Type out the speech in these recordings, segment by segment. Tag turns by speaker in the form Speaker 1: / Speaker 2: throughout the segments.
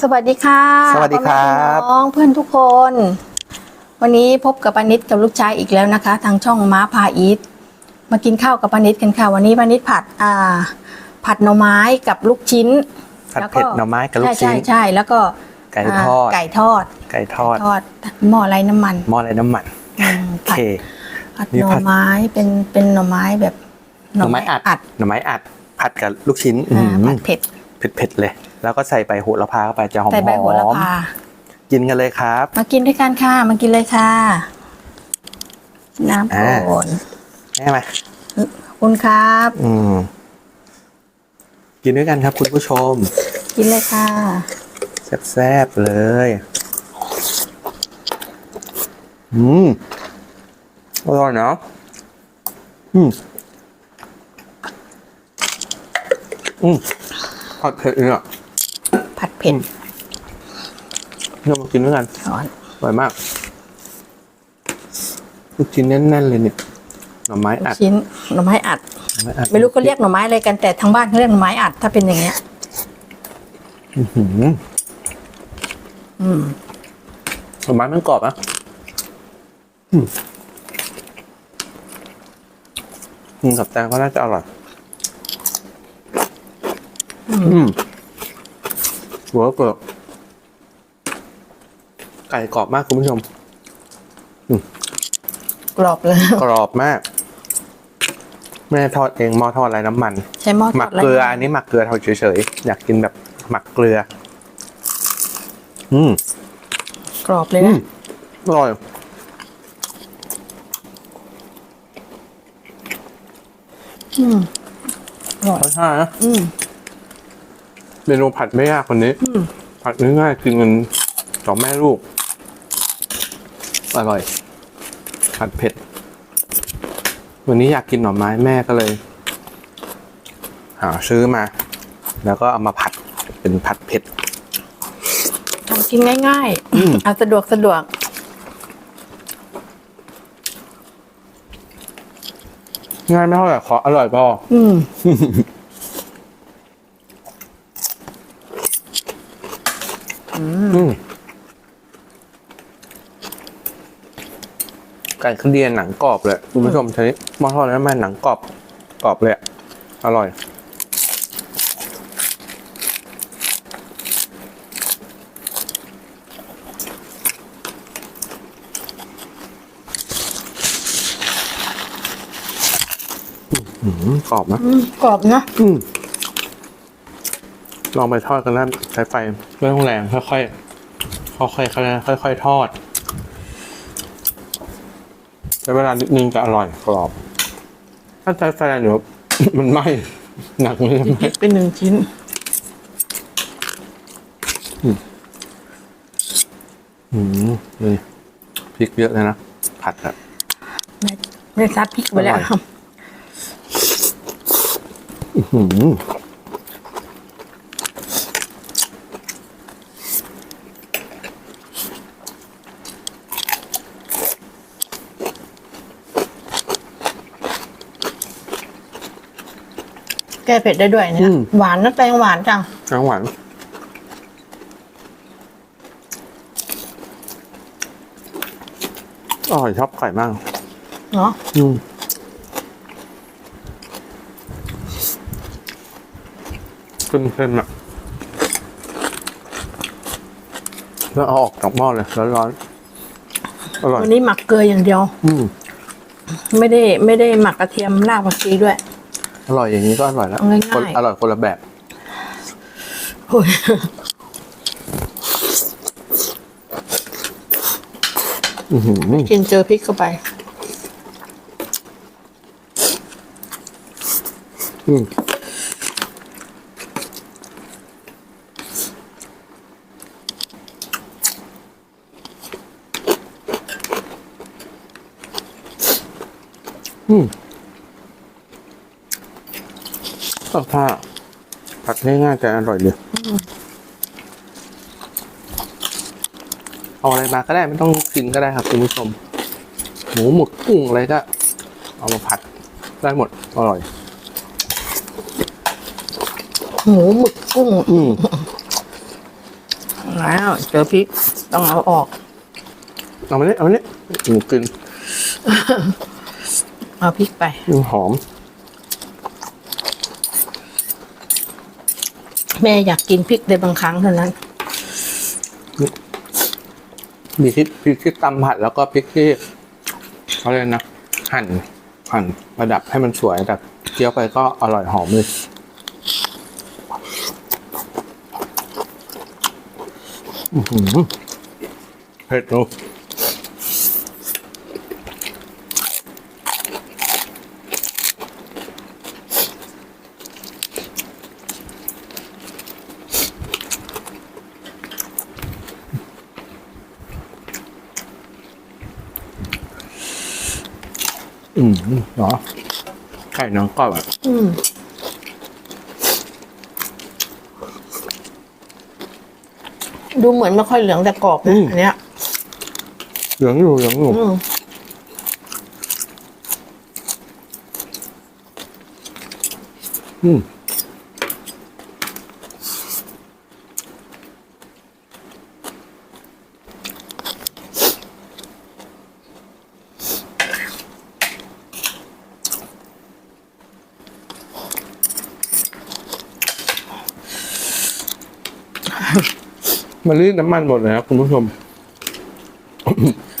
Speaker 1: สวัสดีค่ะ
Speaker 2: สวัสดีครับ
Speaker 1: พ่อแม่พี่น้องเพื่อนทุกคน วันนี้พบกับปานิดกับลูกชายอีกแล้วนะคะ ทางช่องม้าพาอีทมากินข้าวกับปานิดกันค่ะ วันนี้ปานิดผัดอ่าผัดหน่อไม้กับลูกชิ้น
Speaker 2: ผัด
Speaker 1: แล้ว
Speaker 2: เผ็ดหน่อไม้กับลูก
Speaker 1: ใช่
Speaker 2: ชิ้น
Speaker 1: ใช่ใช่แล้วก็
Speaker 2: ไก่ทอดา
Speaker 1: ไก่ทอด
Speaker 2: ไก่ทอด
Speaker 1: ทอดหม้อไร้น้ำมัน
Speaker 2: หม้อไรน้ำมัน
Speaker 1: อืม
Speaker 2: โอ
Speaker 1: ผัด
Speaker 2: เค
Speaker 1: ผัด
Speaker 2: นี่
Speaker 1: หน่อ
Speaker 2: ผัด
Speaker 1: ไม้เป็นเป็นหน่อไม้แบบ
Speaker 2: หน่อไม้อัด
Speaker 1: อัด
Speaker 2: หน่อไม้อัดผัดกับลูกชิ้น
Speaker 1: อ่า
Speaker 2: อื้อ
Speaker 1: ผั
Speaker 2: หื
Speaker 1: ด
Speaker 2: อ
Speaker 1: เผ็ด
Speaker 2: เผ็ดๆเลย แล้วก็ใส่ใบโหระพาเข้าไปจะหอม
Speaker 1: ใส่ใบโหระพา
Speaker 2: กินกันเลยครับ
Speaker 1: มากินด้วยกันค่ะ มากินเลยค่ะ น้ำ
Speaker 2: อ่า
Speaker 1: โอน
Speaker 2: แม่มา
Speaker 1: ขอบคุณครับ
Speaker 2: อืม กินด้วยกันครับ คุณผู้ชม
Speaker 1: กินเลยค่ะ
Speaker 2: แซ่บๆเลย อืมอร่อยเนาะอืม อืมผัดเผ็ดเนี่ย
Speaker 1: ผัด เผ็ด
Speaker 2: เรามากินด้วยกัน
Speaker 1: ร้อน
Speaker 2: อร่อยมากลูกชิ้นแน่นๆเลยเนี่ยหน่อไม้
Speaker 1: ลูก
Speaker 2: อัด
Speaker 1: ชิ้นหน่อไม้อัด
Speaker 2: หน่อไม้อัด
Speaker 1: ไม่รู้เขาเรียกหน่อไม้อะไรกันแต่ทางบ้านเขาเรียกหน่อไม้อัดถ้าเป็นอย่างเงี้ย
Speaker 2: อื้อหือ
Speaker 1: อืม
Speaker 2: หน่อไม้มันกรอบอะอืมอืมกับแตงก็น่าจะอร่อยอืม เวิร์กเวิร์กไก่กรอบมากคุณผู้ชม
Speaker 1: กรอบเลย
Speaker 2: กรอบมากแม่ทอดเองหม้อทอดไรน้ำมัน
Speaker 1: ใช้หม้อท
Speaker 2: หมั
Speaker 1: อกด
Speaker 2: เกลือ
Speaker 1: ไร
Speaker 2: อันนี้หมักเกลือทอดเฉยๆ อยากกินแบบหมักเกลือ อืม
Speaker 1: กรอบเลย
Speaker 2: อื
Speaker 1: นะ
Speaker 2: มอร่อย
Speaker 1: อืมอร่อย
Speaker 2: รสชาตินะ
Speaker 1: อืม
Speaker 2: เมนูผัดไม่ยากคนนี้
Speaker 1: อืม
Speaker 2: ผัดง่ายๆกินกันสองแม่ลูก อร่อย ผัดเผ็ด วันนี้อยากกินหน่อไม้แม่ก็เลย หาซื้อมา แล้วก็เอามาผัดเป็นผัดเผ็ด
Speaker 1: ทำกินง่าย
Speaker 2: อืม
Speaker 1: ๆเอาสะดวกสะดวก
Speaker 2: ง่ายไม่เท่าไหร่ขออร่อยพอ
Speaker 1: อืม
Speaker 2: อืม ไก่คือเดียนหนังกรอบเลยคุณผู้ชมทีนี้หมอทอดแล้วมันหนังกรอบกรอบเลยอะอร่อยอืมกรอบนะ
Speaker 1: อืมกรอบนะ
Speaker 2: อืม ลองไปทอดกันแล้วใช้ไฟไม่ต้องแรงค่อยๆค่อยๆค่อยๆค่อยๆทอดใช้เวลานิดนึงจะอร่อยกรอบ ถ้าใช้ไฟแรงเดี๋ยว มันไหม้หนักเลยไหม
Speaker 1: เป็นหนึ่งชิ้น
Speaker 2: อืมนี่พริกเยอะเลยนะผัดแบบ
Speaker 1: ไม่ไม่ซัดพริกไปแล้ว
Speaker 2: อร่อยอื
Speaker 1: เผ็ดได้ด้วยเนี่ย หวานนะแตงหวานจัง
Speaker 2: น้ำหวานอร่อยชอบไก่มาก
Speaker 1: เนาะ
Speaker 2: อืมเค็มๆอะแล้วเอาออกจากหม้อเลยร้อนๆอร่อย
Speaker 1: วันนี้หมักเกลืออย่างเดียว
Speaker 2: อืม
Speaker 1: ไม่ได้ไม่ได้หมักกระเทียมรากผักชีด้วย
Speaker 2: อร่อยอย่างนี้ก็อร่อยแล้ว
Speaker 1: เอาง่ายๆ
Speaker 2: คนอร่อยคนละแบบ
Speaker 1: โอ้ย
Speaker 2: อือหือ
Speaker 1: กินเจอพริกเข้าไป
Speaker 2: อืมอืม ก็ถ้าผัดง่ายๆแต่อร่อยเลยเอาอะไรมาก็ได้ไม่ต้องกินก็ได้ครับคุณผู้ชม หมูหมึกกุ้งอะไรก็ เอามาผัดได้หมดอร่อย
Speaker 1: หมูหมึกกุ้ง
Speaker 2: อืม
Speaker 1: แล้วเจอพริกต้องเอาออก
Speaker 2: เอามาเนี่ยเอามาเนี่ยหนูกิน
Speaker 1: เอาพริกไป
Speaker 2: มันหอม
Speaker 1: แม่อยากกินพริกในบางครั้งเท่านั้น
Speaker 2: มีที่พริกที่ตำผัดแล้วก็พริกที่เขาเรียกนะหั่นหั่นประดับให้มันสวยแต่เคี้ยวไปก็อร่อยหอมเลยเผ็ดลูกอืม เหรอไก่น้องกรอบอะ
Speaker 1: อืมดูเหมือนไม่ค่อยเหลืองแต่กรอบนะอันเนี้ย
Speaker 2: เหลืองอยู่เหลืองอยู่
Speaker 1: อืม
Speaker 2: อืม มันรีดน้ำมันหมดเลยครับคุณผู้ชม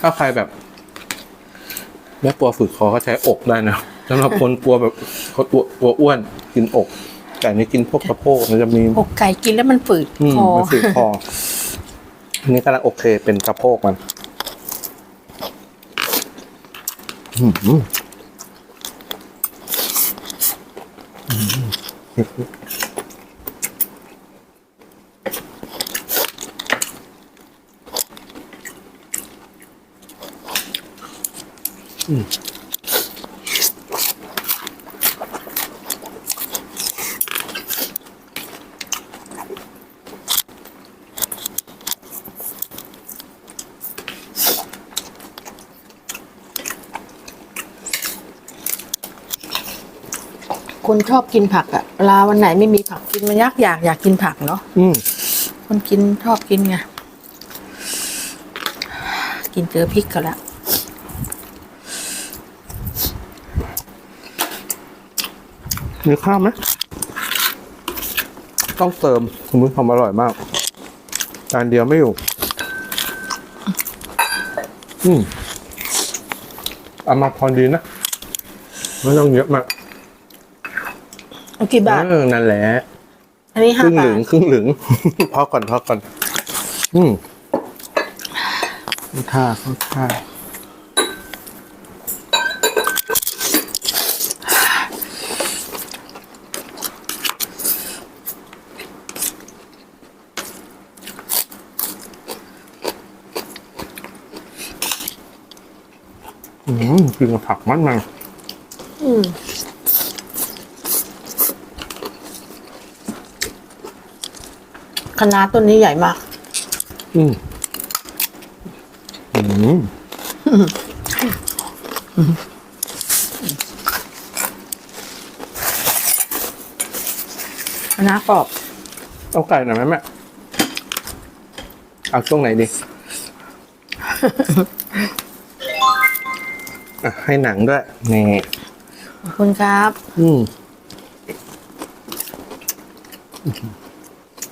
Speaker 2: ถ้าใครแบบไม่กลัวฝืดคอก็ใช้อกได้นะสำหรับคนกลัวแบบเขาตัวกลัวอ้วนกินอก แต่นี่กินพวกกระโพกมันจะมี
Speaker 1: อกไก่กินแล้วมันฝืด
Speaker 2: อืม
Speaker 1: คอ
Speaker 2: มันฝืดคออันนี้กำลังโอเคเป็นกระโพกมันอืม
Speaker 1: คนชอบกินผักอะเวลาวันไหนไม่มีผักกินมันยากอยากอยากกินผักเนาะ
Speaker 2: อืม
Speaker 1: คนกินชอบกินไง กินเจอพริกเขาแล้ว
Speaker 2: มีข้าวไหมต้องเติมคุณผู้ชมอร่อยมากจานเดียวไม่อยู่ อืมเอามาพอดีนะไม่ต้องเยอะมาก
Speaker 1: เอากี่บาท
Speaker 2: เออนั่นแหละ
Speaker 1: อันนี้
Speaker 2: ค
Speaker 1: ห้า
Speaker 2: รึ่ง
Speaker 1: บา
Speaker 2: หลึ
Speaker 1: ท
Speaker 2: งครึ่งหลึง พอก่อนพอก่อน อืมข้าวข้าวข้าวอืม กินกับผักมันมัน
Speaker 1: อืมคณะน้าต้นนี้ใหญ่มาก
Speaker 2: อืมอืม
Speaker 1: คณะน้ากรอบ
Speaker 2: เอาไก่หน่อยไหมแม่ เอาช่วงไหนดี อะให้หนังด้วย นี่
Speaker 1: ขอบคุณครับ
Speaker 2: อืม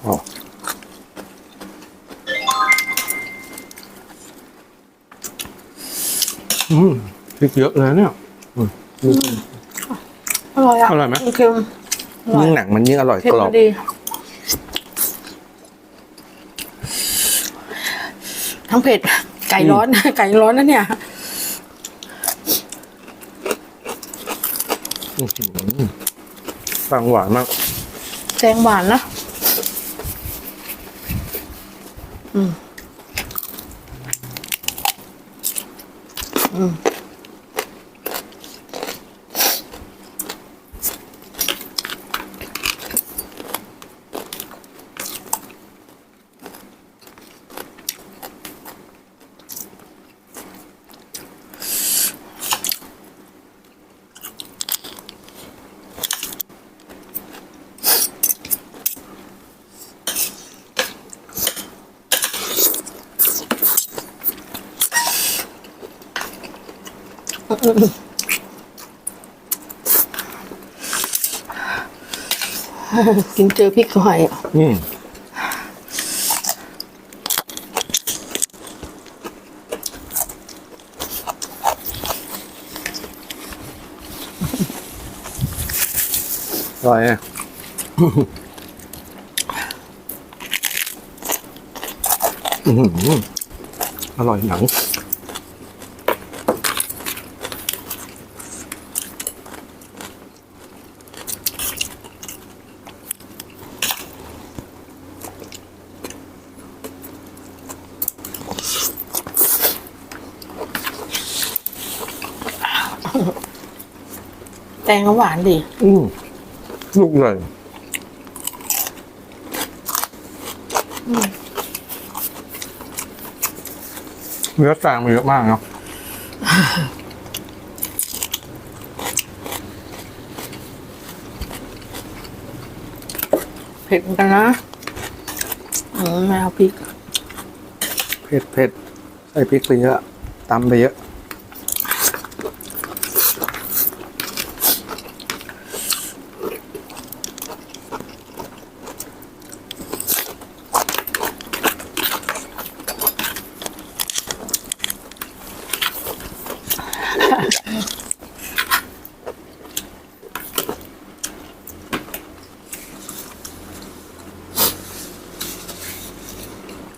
Speaker 2: อ๋ออืมพริกเยอะเลยเนี่ยอืม
Speaker 1: อร่อยอะ
Speaker 2: อร่อยไหม
Speaker 1: เค็มอร่อย
Speaker 2: ยิ่งหนังมันยิ่งอร่อย
Speaker 1: เผ็ด
Speaker 2: กร
Speaker 1: พ
Speaker 2: อ
Speaker 1: อบ ดีทั้งเผ็ดไก่ร้อน ไก่ร้อนนะเนี่ย
Speaker 2: ฟังหวานมาก
Speaker 1: แตงหวานนะอืม อืม กินเจอพริกหอย
Speaker 2: อืมอร่อยอะอื้อหืออร่อยหนัง
Speaker 1: แตงก็หวานดี
Speaker 2: อืมลูกใหญ่เนื้อแตงมันเยอะมากเนาะ
Speaker 1: เผ็ดเหมือนกันนะอืมไม่เอาพริก
Speaker 2: เผ็ดเผ็ดใส่พริกไปเยอะตำไปเยอะ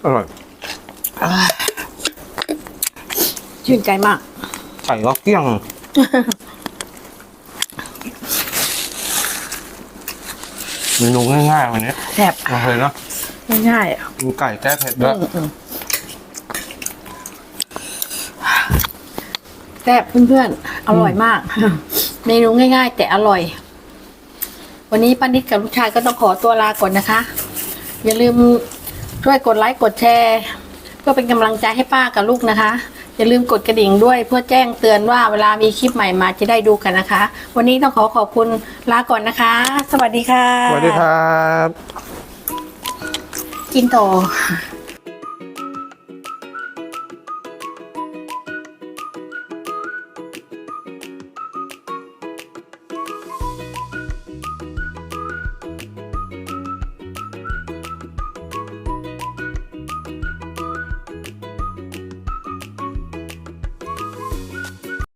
Speaker 2: อร่อย
Speaker 1: ชื่นใจมาก
Speaker 2: ไก่ก็เกลี้ยง เมนูง่ายๆวันนี้
Speaker 1: แซ่บ
Speaker 2: โอเคเนาะ
Speaker 1: ง่ายๆอะ
Speaker 2: มีไก่แก้เผ็ดด้วย
Speaker 1: อืมอืม ซ่บเพื่อนๆ อร่อยมาก เมนูง่าย ๆ แต่อร่อย วันนี้ป้านิดกับลูกชายก็ต้องขอตัวลาก่อนนะคะ อย่าลืมช่วยกดไลค์กดแชร์ เพื่อเป็นกำลังใจให้ป้ากับลูกนะคะ อย่าลืมกดกระดิ่งด้วยเพื่อแจ้งเตือนว่าเวลามีคลิปใหม่มาจะได้ดูกันนะคะ วันนี้ต้องขอขอบคุณลาก่อนนะคะ สวัสดีค่ะ
Speaker 2: สวัสดีครับ
Speaker 1: กินต่อ